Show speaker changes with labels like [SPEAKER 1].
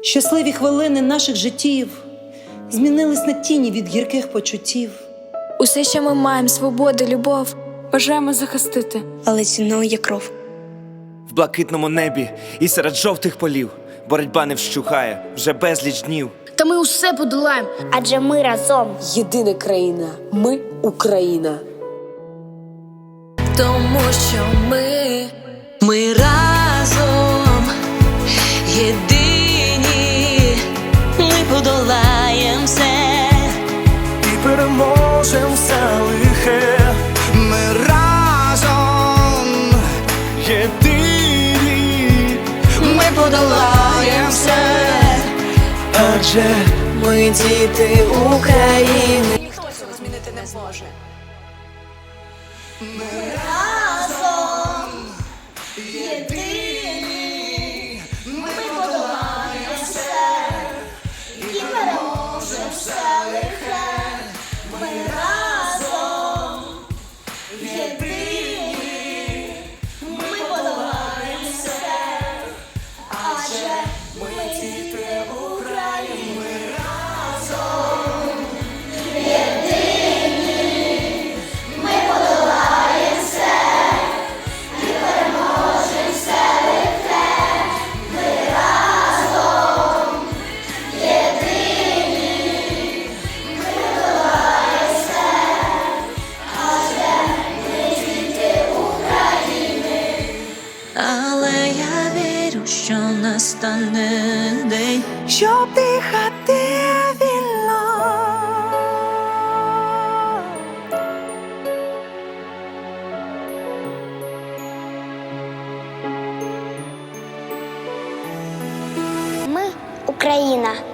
[SPEAKER 1] Щасливі хвилини наших життів змінились на тіні від гірких почуттів.
[SPEAKER 2] Усе, що ми маємо, свободу, любов.
[SPEAKER 3] Бажаємо захистити.
[SPEAKER 4] але ціною є кров.
[SPEAKER 5] В блакитному небі і серед жовтих полів боротьба не вщухає вже безліч днів.
[SPEAKER 6] Та ми усе подолаємо.
[SPEAKER 7] Адже ми разом.
[SPEAKER 8] Єдина країна. Ми Україна.
[SPEAKER 2] Тому що ми
[SPEAKER 8] Ми
[SPEAKER 5] переможем все лихе. Ми разом єдині.
[SPEAKER 8] Ми подолаємо все.
[SPEAKER 5] Адже
[SPEAKER 8] Ми діти України. Але я вірю, що настане день, щоб дихати вільно.
[SPEAKER 7] Ми Україна.